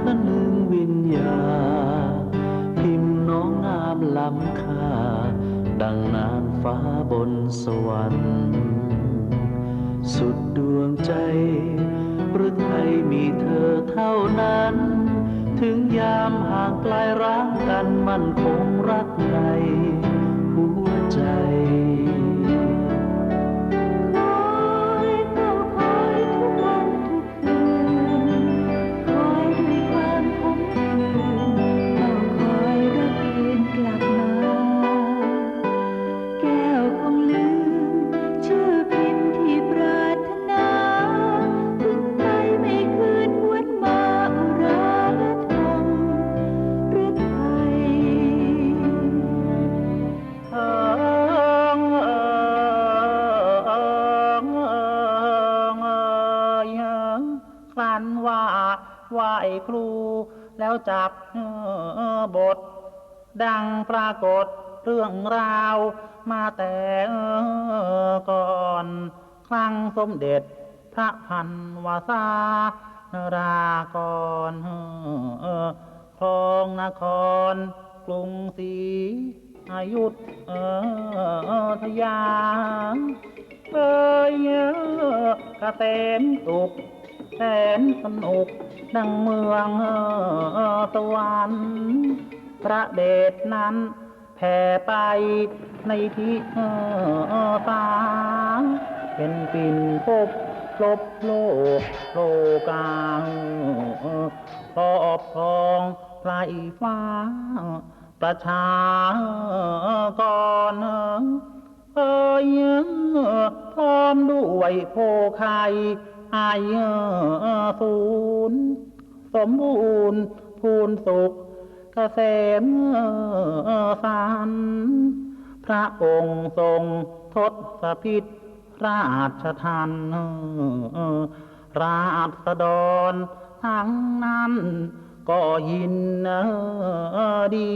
ขนึงวิญญา พิมพ์น้องงามล้ำค่า ดังนานฟ้าบนสวรรค์ สุดดวงใจประอไทยมีเธอเท่านั้น ถึงยามห่างไกลร้างกันมันคงรักใคร คลันว่าไหวครู แล้วจับบท ดังปรากฏเรื่องราวมาแต่ก่อน ครั้งสมเด็จพระพันวาสารากรเอ่อครองนคร กรุงศรีอยุธเอ่อทยาเอ้ยเกษมสุข แสนสนุก ดังเมืองเอ่อสวรรค์พระเดชนั้นแผ่ไปในที่เอ่อตาเป็นปิ่นพบลบโลกโลกาเอ่อครอบครองไพรฟ้า ประชากรเอ้ยพร้อมด้วยโพไข่ไอศูนย์สมบูรณ์พูนสุขเกษมสารพระองค์ทรงทศพิษราชทานราษฎรทั้งนั้นก็ยินดี